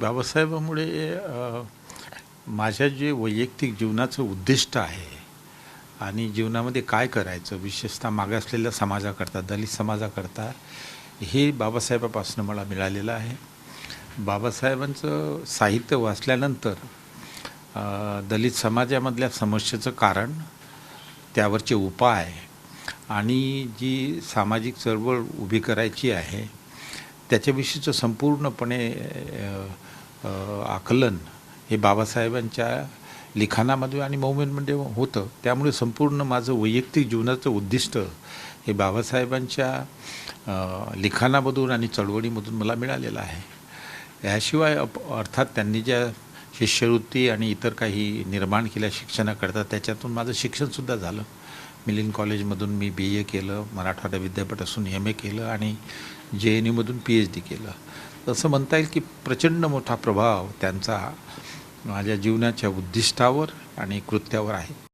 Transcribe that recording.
बाबासाहेबामुळे माझ्या जे वैयक्तिक जीवनाचं उद्दिष्ट आहे आणि जीवनामध्ये काय करायचं विशेषतः मागासलेल्या समाजाकरता दलित समाजाकरता हे बाबासाहेबापासून मला मिळालेलं आहे. बाबासाहेबांचं साहित्य वाचल्यानंतर दलित समाजामधल्या समस्येचं कारण त्यावरचे उपाय आणि जी सामाजिक चळवळ उभी करायची आहे त्याच्याविषयीचं संपूर्णपणे आकलन हे बाबासाहेबांच्या लिखाणामध्ये आणि मूवमेंटमध्ये होतं. त्यामुळे संपूर्ण माझं वैयक्तिक जीवनाचं उद्दिष्ट हे बाबासाहेबांच्या लिखाणामधून आणि चळवळीमधून मला मिळालेलं आहे. याशिवाय अप अर्थात त्यांनी ज्या शिष्यवृत्ती आणि इतर काही निर्माण केल्या शिक्षणाकरता त्याच्यातून माझं शिक्षणसुद्धा झालं. मिलिंद कॉलेजमधून मी बी ए केलं मराठवाडा विद्यापीठातून एम ए केलं आणि जे एन यूमधून पी एच डी केलं. असं म्हणता येईल की प्रचंड मोठा प्रभाव त्यांचा माझ्या जीवनाच्या उद्दिष्टावर आणि कृत्यावर आहे.